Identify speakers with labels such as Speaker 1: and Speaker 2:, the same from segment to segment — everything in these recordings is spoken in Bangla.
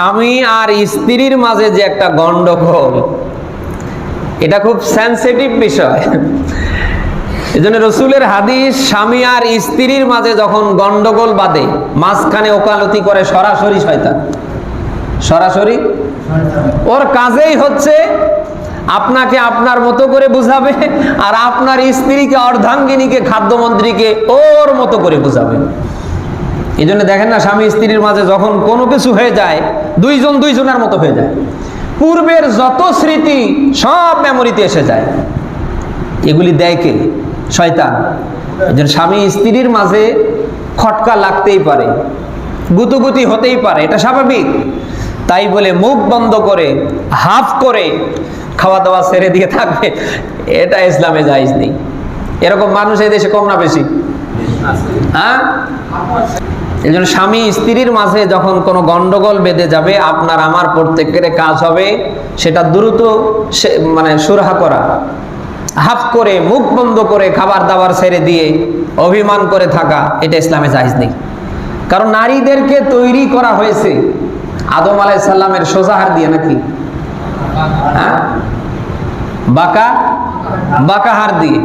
Speaker 1: স্বামী আর স্ত্রীর মাঝে যে একটা গন্ডগোল, এটা খুব সেন্সিটিভ বিষয়। এই জন্য রসুলের হাদিস, স্বামী আর স্ত্রীর মাঝে যখন গন্ডগোল বাঁধে, মাঝখানে ওকালতি করে সরাসরি শয়তান। সরাসরি? ওর কাজেই হচ্ছে আপনাকে আপনার মতো করে বুঝাবে আর আপনার স্ত্রীকে, অর্ধাঙ্গিনীকে, খাদ্যমন্ত্রীকে ওর মতো করে বুঝাবে। এই জন্য দেখেন না, স্বামী স্ত্রীর মাঝে যখন কোনো কিছু হয়ে যায়, দুইজন দুইজনের মতো হয়ে যায়। পূর্বের যত স্মৃতি সব মেমোরিতে এসে যায়। এগুলি দেয় কে? শয়তান। এই জন্য স্বামী স্ত্রীর মাঝে খটকা লাগতেই পারে, গুতুগুতি হতেই পারে, এটা স্বাভাবিক। তাই বলে মুখ বন্ধ করে, হাফ করে খাওয়া দাওয়া ছেড়ে দিয়ে থাকবে, এটা ইসলামে জায়েজ নেই। এরকম মানুষ এই দেশে কম না বেশি? হ্যাঁ? এই জন্য স্বামী স্ত্রীর মাঝে যখন কোনো গন্ডগোল বেঁধে যাবে, আপনার আমার প্রত্যেকের কাজ হবে সেটা দ্রুত মানে সুরাহা করা। হাফ করে, মুখ বন্ধ করে, খাবার দাবার ছেড়ে দিয়ে, অভিমান করে থাকা, এটা ইসলামে জাহিজ নেই। কারণ নারীদেরকে তৈরি করা হয়েছে। আদম আলাই সাল্লামের সোজাহার দিয়ে নাকি? হ্যাঁ? বাঁকা? বাঁকা হার দিয়ে।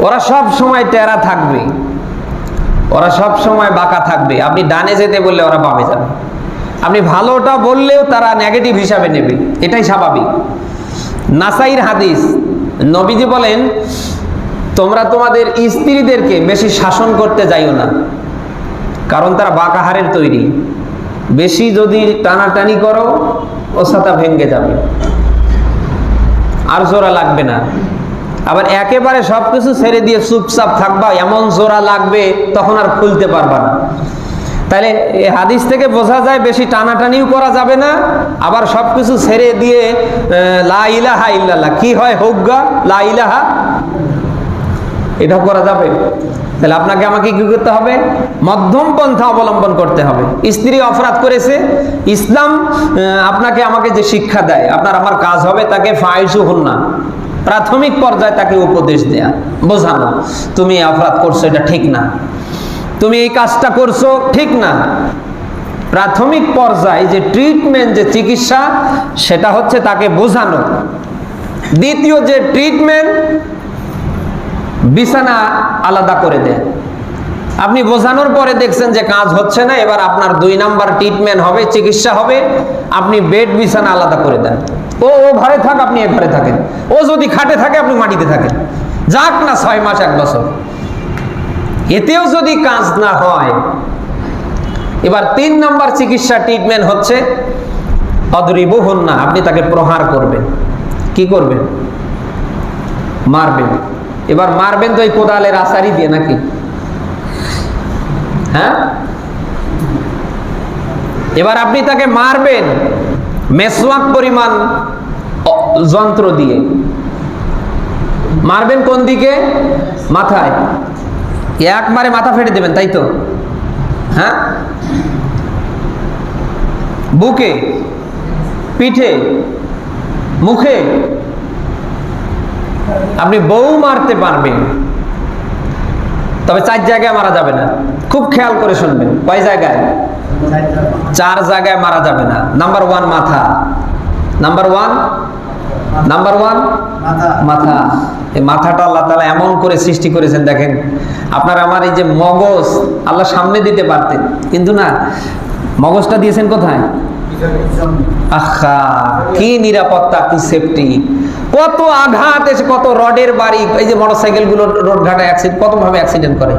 Speaker 1: ওরা সব সময় টেরা থাকবে। ওরা সব সময় বাঁকা থাকবে। আপনি ডানে যেতে বললে ওরা বামে যাবে। আপনি ভালোটা বললেও তারা নেগেটিভ হিসাবে নেবে। এটাই স্বাভাবিক। নাসাইর হাদিস, নবীজি বলেন, তোমরা তোমাদের স্ত্রীদেরকে বেশি শাসন করতে যাইও না। কারণ তারা বাঁকাহারের তৈরি। বেশি যদি টানাটানি করো ও সাথা ভেঙ্গে যাবে। আর জোড়া লাগবে না। আবার একেবারে সবকিছু ছেড়ে দিয়ে চুপচাপ থাকবা এমন জোড়া লাগবে তখন আর খুলতে পারবা না। তাহলে এই হাদিস থেকে বোঝা যায় বেশি টানাটানিও করা যাবে না আবার সবকিছু ছেড়ে দিয়ে আহ, লা ইলাহা ইল্লাল্লাহ। কি হয় হোগা লা ইলাহা? এটাও করা যাবে। তাহলে আপনাকে আমাকে কি করতে হবে? মধ্যম পন্থা অবলম্বন করতে হবে। স্ত্রী অপরাধ করেছে ইসলাম আপনাকে আমাকে যে শিক্ষা দেয় আপনার আমার কাজ হবে তাকে ফাইজু হন না। প্রাথমিক পর্যায়ে তাকে উপদেশ দেয়া। বোঝানো, তুমি অপরাধ করছ, এটা ঠিক না। তুমি এই কাজটা করছ, ঠিক না। প্রাথমিক পর্যায়ে যে ট্রিটমেন্ট যে চিকিৎসা, সেটা হচ্ছে তাকে বোঝানো। দ্বিতীয় যে ট্রিটমেন্ট বিছানা আলাদা করে দেন আপনি বোঝানোর পরে দেখছেন যে কাজ হচ্ছে না, এবার আপনার দুই নাম্বার ট্রিটমেন্ট হবে, চিকিৎসা হবে, আপনি বেড বিছানা আলাদা করে দেন। ও ও ঘরে থাক, আপনি এ ঘরে থাকেন। ও যদি খাটে থাকে, আপনি মাটিতে থাকেন। যাক না ছয় মাস, এক বছর। এতেও যদি কাজ না হয়, এবার তিন নাম্বার চিকিৎসা ট্রিটমেন্ট হচ্ছে অদরিব হন না আপনি তাকে প্রহার করবেন। কি করবেন? মারবেন। এবার মারবেন তো এই কোদালের আসারি দিয়ে নাকি? হ্যাঁ? এবার আপনি তাকে মারবেন মেসওয়াক পরিমাণ যন্ত্র দিয়ে। মারবেন কোন দিকে? মাথায়। একবারে মাথা ফেটে দেবেন, তাই তো? হ্যাঁ? বুকে, পিঠে, মুখে। আপনি বউ মারতে পারবেন। তবে চার জায়গায় মারা যাবে না। খুব খেয়াল করে শুনবেন। কয় জায়গায়? চার জায়গায় মারা যাবে না। নাম্বার ওয়ান মাথা। নাম্বার ওয়ান নাম্বার ওয়ান মাথা। এই মাথাটা আল্লাহ তালা এমন করে সৃষ্টি করেছেন দেখেন। আপনার আমার এই যে মগজ আল্লাহ সামনে দিতে পারতেন। কিন্তু না মগজটা দিয়েছেন কোথায়? আহা, কি নিরাপত্তা, কি সেফটি কত আঘাত এসে, কত রডের বাড়ি, এই যে মোটরসাইকেলগুলো রোড ঘাটে কত ভাবে অ্যাক্সিডেন্ট করে?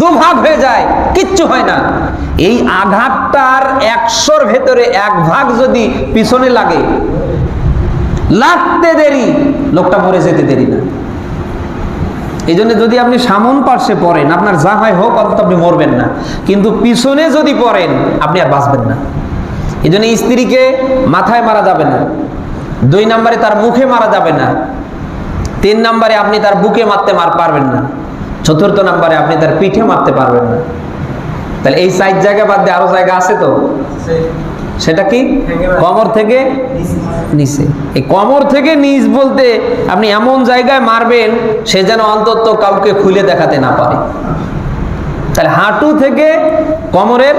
Speaker 1: দুভাগ হয়ে যায়, কিচ্ছু হয় না। এই আঘাতটার একশোর ভেতরে এক ভাগ যদি পিছনে লাগে, লাগতে দেরি, লোকটা মরে যেতে দেরি না। এই জন্য যদি আপনি সামন পার্শ্বে পড়েন, আপনার যা হয় হোক, অন্তত আপনি মরবেন না। কিন্তু পিছনে যদি পড়েন, আপনি আর বাঁচবেন না। এই জন্য স্ত্রীকে মাথায় মারা যাবে না। দুই নম্বরে তার মুখে মারা যাবে না। তিন নম্বরে আপনি তার বুকে মারতে মার পারবেন না। চতুর্থ নম্বরে আপনি তার পিঠে মারতে পারবেন না। তাহলে এই সাইড জায়গা বাদ দিয়ে আরও জায়গা আছে তো? সেটা কি? কমর থেকে নিচে। এই কমর থেকে নিচ বলতে আপনি এমন জায়গায় মারবেন, সে যেন অন্তত কাউকে খুলে দেখাতে না পারে। তাহলে হাঁটু থেকে কমরের